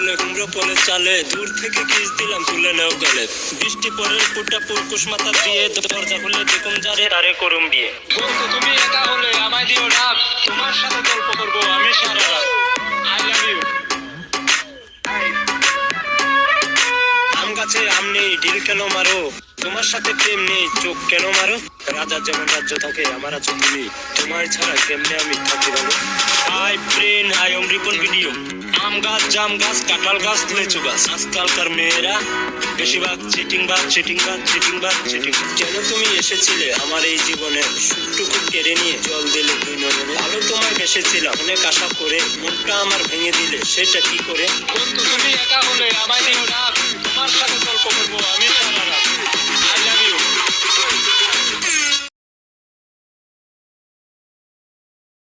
পলে চালে, দূর থেকে কিস দিলাম, তুলে নেও গেলে। বৃষ্টি পরের ফুটা পুরকুশ মাথা দিয়ে দরজা খুলে দেখুন যারে তারে করুম বিয়ে। বন্ধু তুমি একা হলে আমায় দিও ডাক তোমার সাথে গল্প করব আমি সারা রাত। আই লাভ ইউ আম গাছে আম নেই ঢিল কেন মারো? তোমার সাথে প্রেম নেই, চোখ কেন মারো? রাজার যেমন রাজ্য থাকে, আমার আছো তুমি তোমার ছাড়া কেমনে আমি থাকি বলো? হাই ব্রেন হাই অম রিপন ভিডিও আম গাছ জাম গাছ কাঁঠাল গাছ লেচু গাছ। আজকালকার মেয়েরা বেশিরভাগ চিটিং বাদ চিটিং বাদ চিটিং বাদ চিটিং কেন তুমি এসেছিলে আমার এই জীবনে সুটুকু কেড়ে নিয়ে? জল দিলে দুই নজরে। ভালো তোমায় বেসেছিলাম। অনেক আশা করে মনটা আমার ভেঙে দিলে। সেটা কি করে? বন্ধু তুমি